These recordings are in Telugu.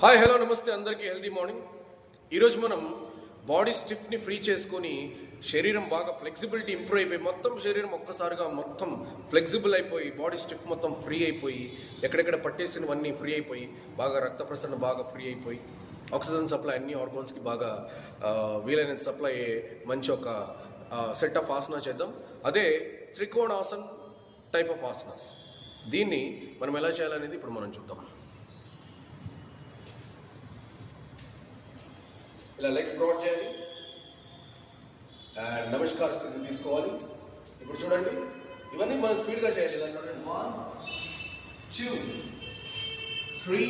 హాయ్ హలో నమస్తే అందరికీ హెల్దీ మార్నింగ్ ఈరోజు మనం బాడీ స్టిఫ్ని ఫ్రీ చేసుకొని శరీరం బాగా ఫ్లెక్సిబిలిటీ ఇంప్రూవ్ అయిపోయి మొత్తం శరీరం ఒక్కసారిగా మొత్తం ఫ్లెక్సిబుల్ అయిపోయి బాడీ స్టిఫ్ మొత్తం ఫ్రీ అయిపోయి ఎక్కడెక్కడ పట్టేసినవన్నీ ఫ్రీ అయిపోయి బాగా రక్త ప్రసరణ బాగా ఫ్రీ అయిపోయి ఆక్సిజన్ సప్లై అన్ని ఆర్గాన్స్కి బాగా వీలైనంత సప్లై అయ్యే మంచి ఒక సెట్ ఆఫ్ ఆసనా చేద్దాం. అదే త్రికోణాసన్ టైప్ ఆఫ్ ఆసనాస్ దీన్ని మనం ఎలా చేయాలనేది ఇప్పుడు మనం చూద్దాం. ఇలా లెగ్స్ బ్రాడ్ చేయాలి అండ్ నమస్కార స్థితి తీసుకోవాలి ఇప్పుడు చూడండి ఇవన్నీ మనం స్పీడ్గా చేయాలి ఇలా చూడండి one two three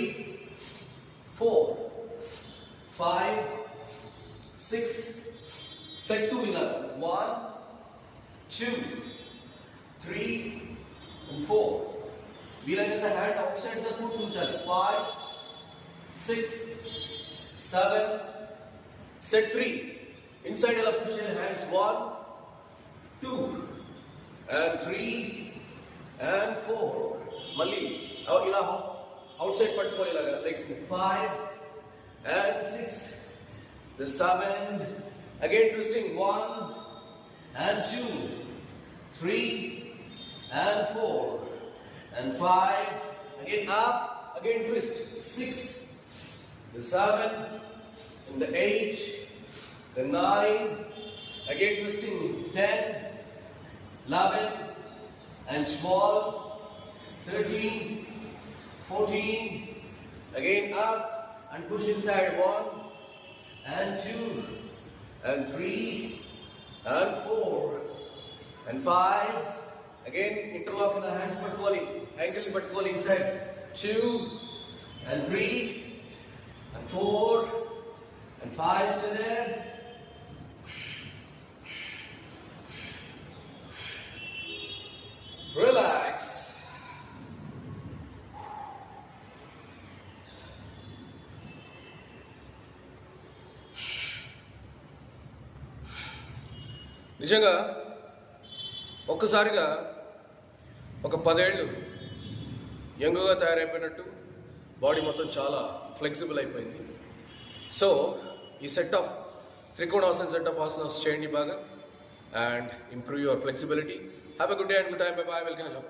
four five six set to ఇలా వన్ టూ త్రీ ఫోర్ వీలైనంత hand outside the foot ఉంచాలి five six seven Set 3. Inside Ella, push your hands. 1, 2, and 3, and 4. Mali. Now, outside particular Ella, legs. 5, and 6, the 7. Again, twisting. 1, and 2, 3, and 4, and 5. Again, up. Again, twist. 6, the 7 the 8, the 9, again twisting 10, 11 and 12, 13, 14, again up and push inside 1 and 2 and 3 and 4 and 5, again interlock in the hands but calling, ankle but calling inside 2 and 3 and 4 Thighs to there. Relax. నిజంగా ఒక్కసారిగా ఒక పదేళ్ళు యంగుగా తయారైపోయినట్టు బాడీ మొత్తం చాలా ఫ్లెక్సిబుల్ అయిపోయింది సో ఈ set of Trikonasan set of asanas చేయండి బాగా and improve your flexibility have a good day and good time bye bye welcome